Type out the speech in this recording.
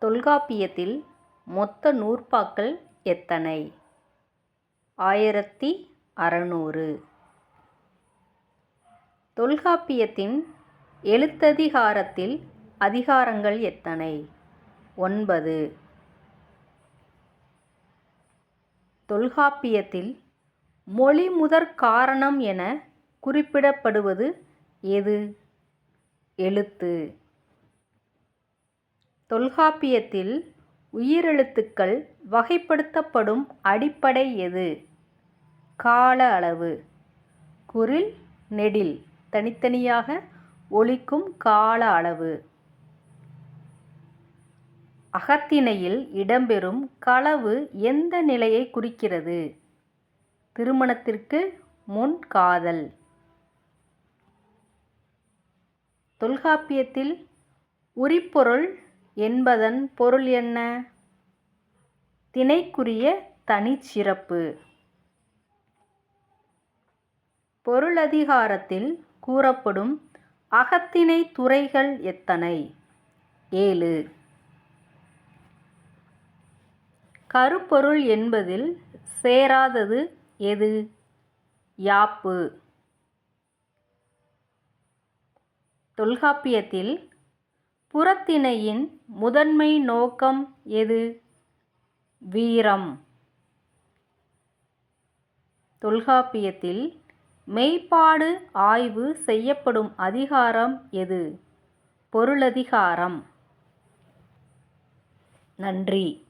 தொல்காப்பியத்தில் மொத்த நூற்பாக்கள் எத்தனை? ஆயிரத்தி அறநூறு. தொல்காப்பியத்தின் எழுத்ததிகாரத்தில் அதிகாரங்கள் எத்தனை? ஒன்பது. தொல்காப்பியத்தில் மொழிமுதற் காரணம் என குறிப்பிடப்படுவது எது? எழுத்து. தொல்காப்பியத்தில் உயிரெழுத்துக்கள் வகைப்படுத்தப்படும் அடிப்படை எது? கால அளவு. குறில் நெடில். தனித்தனியாக ஒழிக்கும் கால அளவு. அகத்திணையில் இடம்பெறும் களவு எந்த நிலையை குறிக்கிறது? திருமணத்திற்கு முன் காதல். தொல்காப்பியத்தில் உரிப்பொருள் என்பதன் பொருள் என்ன? திணைக்குரிய தனிச்சிறப்பு. பொருளதிகாரத்தில் கூறப்படும் அகத்திணை துறைகள் எத்தனை? ஏழு. கருப்பொருள் என்பதில் சேராதது எது? யாப்பு. தொல்காப்பியத்தில் புறத்திணையின் முதன்மை நோக்கம் எது? வீரம். தொல்காப்பியத்தில் மெய்ப்பாடு ஆய்வு செய்யப்படும் அதிகாரம் எது? பொருளதிகாரம். நன்றி.